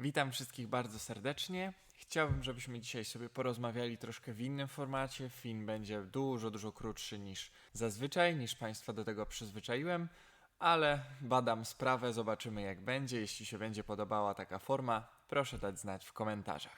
Witam wszystkich bardzo serdecznie. Chciałbym, żebyśmy dzisiaj sobie porozmawiali troszkę w innym formacie. Film będzie dużo, dużo krótszy niż zazwyczaj, niż Państwa do tego przyzwyczaiłem, ale badam sprawę, zobaczymy jak będzie. Jeśli się będzie podobała taka forma, proszę dać znać w komentarzach.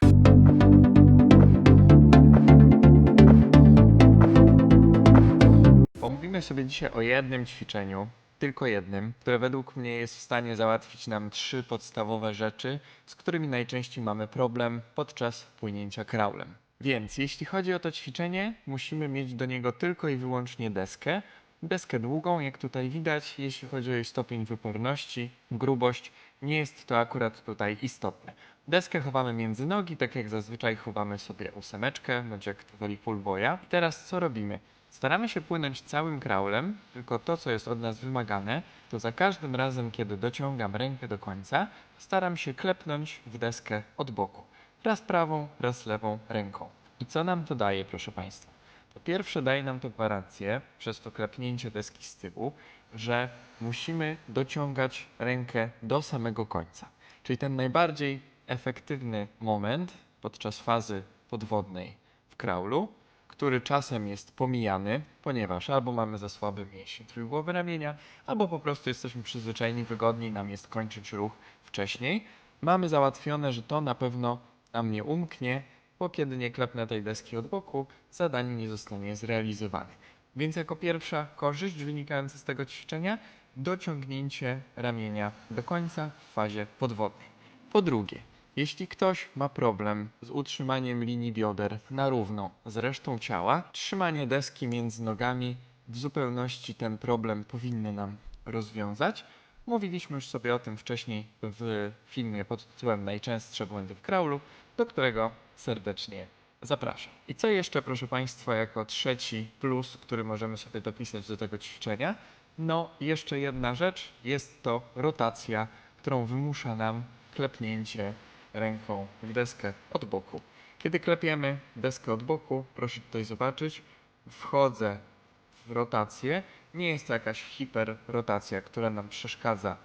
Pomówimy sobie dzisiaj o jednym ćwiczeniu, tylko jednym, które według mnie jest w stanie załatwić nam trzy podstawowe rzeczy, z którymi najczęściej mamy problem podczas płynięcia kraulem. Więc jeśli chodzi o to ćwiczenie, musimy mieć do niego tylko i wyłącznie deskę. Deskę długą, jak tutaj widać, jeśli chodzi o jej stopień wyporności, grubość, nie jest to akurat tutaj istotne. Deskę chowamy między nogi, tak jak zazwyczaj chowamy sobie ósemeczkę, bądź jak to woli fullboya. I teraz co robimy? Staramy się płynąć całym kraulem, tylko to, co jest od nas wymagane, to za każdym razem, kiedy dociągam rękę do końca, staram się klepnąć w deskę od boku. Raz prawą, raz lewą ręką. I co nam to daje, proszę Państwa? Po pierwsze, daje nam to gwarancję, przez to klepnięcie deski z tyłu, że musimy dociągać rękę do samego końca. Czyli ten najbardziej efektywny moment podczas fazy podwodnej w kraulu, który czasem jest pomijany, ponieważ albo mamy za słaby mięsień trójgłowy ramienia, albo po prostu jesteśmy przyzwyczajeni, wygodniej nam jest kończyć ruch wcześniej. Mamy załatwione, że to na pewno nam nie umknie, bo kiedy nie klepnę tej deski od boku, zadanie nie zostanie zrealizowane. Więc jako pierwsza korzyść wynikająca z tego ćwiczenia, dociągnięcie ramienia do końca w fazie podwodnej. Po drugie, jeśli ktoś ma problem z utrzymaniem linii bioder na równo z resztą ciała, trzymanie deski między nogami w zupełności ten problem powinny nam rozwiązać. Mówiliśmy już sobie o tym wcześniej w filmie pod tytułem Najczęstsze błędy w kraulu, do którego serdecznie zapraszam. I co jeszcze, proszę Państwa, jako trzeci plus, który możemy sobie dopisać do tego ćwiczenia? No, jeszcze jedna rzecz, jest to rotacja, którą wymusza nam klepnięcie ręką w deskę od boku. Kiedy klepiemy deskę od boku, proszę tutaj zobaczyć, wchodzę w rotację. Nie jest to jakaś hiperrotacja, która nam przeszkadza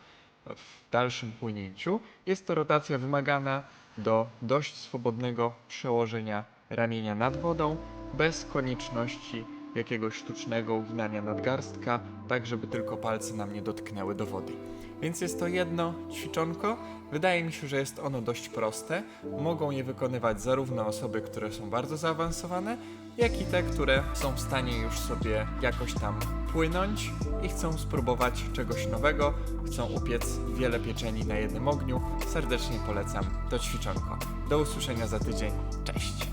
w dalszym płynięciu. Jest to rotacja wymagana do dość swobodnego przełożenia ramienia nad wodą, bez konieczności jakiegoś sztucznego uginania nadgarstka, tak żeby tylko palce nam nie dotknęły do wody. Więc jest to jedno ćwiczonko. Wydaje mi się, że jest ono dość proste. Mogą je wykonywać zarówno osoby, które są bardzo zaawansowane, jak i te, które są w stanie już sobie jakoś tam płynąć i chcą spróbować czegoś nowego, chcą upiec wiele pieczeni na jednym ogniu. Serdecznie polecam to ćwiczonko. Do usłyszenia za tydzień. Cześć!